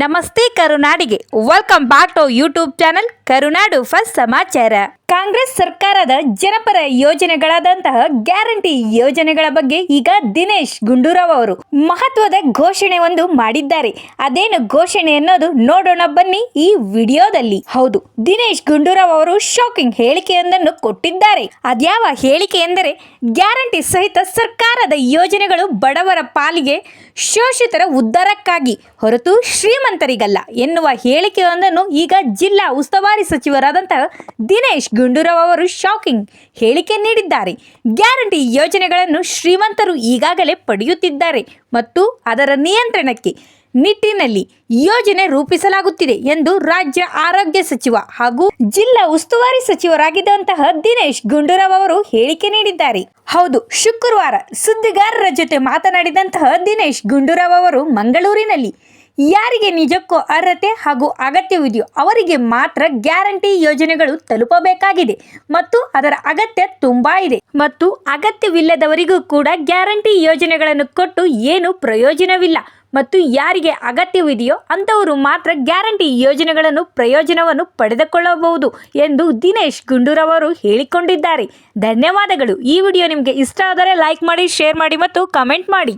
ನಮಸ್ತೆ ಕರುನಾಡಿಗೆ. Welcome back to YouTube channel Karunadu first ಸಮಾಚಾರ. ಕಾಂಗ್ರೆಸ್ ಸರ್ಕಾರದ ಜನಪರ ಯೋಜನೆಗಳಾದಂತಹ ಗ್ಯಾರಂಟಿ ಯೋಜನೆಗಳ ಬಗ್ಗೆ ಈಗ ದಿನೇಶ್ ಗುಂಡೂರಾವ್ ಅವರು ಮಹತ್ವದ ಘೋಷಣೆ ಒಂದು ಮಾಡಿದ್ದಾರೆ. ಅದೇನು ಘೋಷಣೆ ಅನ್ನೋದು ನೋಡೋಣ ಬನ್ನಿ ಈ ವಿಡಿಯೋದಲ್ಲಿ. ಹೌದು, ದಿನೇಶ್ ಗುಂಡೂರಾವ್ ಅವರು ಶಾಕಿಂಗ್ ಹೇಳಿಕೆಯೊಂದನ್ನು ಕೊಟ್ಟಿದ್ದಾರೆ. ಅದ್ಯಾವ ಹೇಳಿಕೆ ಎಂದರೆ, ಗ್ಯಾರಂಟಿ ಸಹಿತ ಸರ್ಕಾರದ ಯೋಜನೆಗಳು ಬಡವರ ಪಾಲಿಗೆ ಶೋಷಿತರ ಉದ್ಧಾರಕ್ಕಾಗಿ ಹೊರತು ಶ್ರೀಮಂತರಿಗಲ್ಲ ಎನ್ನುವ ಹೇಳಿಕೆಯೊಂದನ್ನು ಈಗ ಜಿಲ್ಲಾ ಉಸ್ತುವಾರಿ ಸಚಿವರಾದಂತಹ ದಿನೇಶ್ ಗುಂಡೂರಾವ್ ಅವರು ಶಾಕಿಂಗ್ ಹೇಳಿಕೆ ನೀಡಿದ್ದಾರೆ. ಗ್ಯಾರಂಟಿ ಯೋಜನೆಗಳನ್ನು ಶ್ರೀಮಂತರು ಈಗಾಗಲೇ ಪಡೆಯುತ್ತಿದ್ದಾರೆ ಮತ್ತು ಅದರ ನಿಯಂತ್ರಣಕ್ಕೆ ನಿಟ್ಟಿನಲ್ಲಿ ಯೋಜನೆ ರೂಪಿಸಲಾಗುತ್ತಿದೆ ಎಂದು ರಾಜ್ಯ ಆರೋಗ್ಯ ಸಚಿವ ಹಾಗೂ ಜಿಲ್ಲಾ ಉಸ್ತುವಾರಿ ಸಚಿವರಾಗಿದ್ದಂತಹ ದಿನೇಶ್ ಗುಂಡೂರಾವ್ ಅವರು ಹೇಳಿಕೆ ನೀಡಿದ್ದಾರೆ. ಹೌದು, ಶುಕ್ರವಾರ ಸುದ್ದಿಗಾರರ ಜೊತೆ ಮಾತನಾಡಿದಂತಹ ದಿನೇಶ್ ಗುಂಡೂರಾವ್ ಅವರು ಮಂಗಳೂರಿನಲ್ಲಿ ಯಾರಿಗೆ ನಿಜಕ್ಕೂ ಅರ್ಹತೆ ಹಾಗೂ ಅಗತ್ಯವಿದೆಯೋ ಅವರಿಗೆ ಮಾತ್ರ ಗ್ಯಾರಂಟಿ ಯೋಜನೆಗಳು ತಲುಪಬೇಕಾಗಿದೆ ಮತ್ತು ಅದರ ಅಗತ್ಯ ತುಂಬಾ ಇದೆ. ಮತ್ತು ಅಗತ್ಯವಿಲ್ಲದವರಿಗೂ ಕೂಡ ಗ್ಯಾರಂಟಿ ಯೋಜನೆಗಳನ್ನು ಕೊಟ್ಟು ಏನು ಪ್ರಯೋಜನವಿಲ್ಲ. ಮತ್ತು ಯಾರಿಗೆ ಅಗತ್ಯವಿದೆಯೋ ಅಂಥವರು ಮಾತ್ರ ಗ್ಯಾರಂಟಿ ಯೋಜನೆಗಳನ್ನು ಪ್ರಯೋಜನವನ್ನು ಪಡೆದುಕೊಳ್ಳಬಹುದು ಎಂದು ದಿನೇಶ್ ಗುಂಡೂರವರು ಹೇಳಿಕೊಂಡಿದ್ದಾರೆ. ಧನ್ಯವಾದಗಳು. ಈ ವಿಡಿಯೋ ನಿಮಗೆ ಇಷ್ಟ ಆದರೆ ಲೈಕ್ ಮಾಡಿ, ಶೇರ್ ಮಾಡಿ ಮತ್ತು ಕಮೆಂಟ್ ಮಾಡಿ.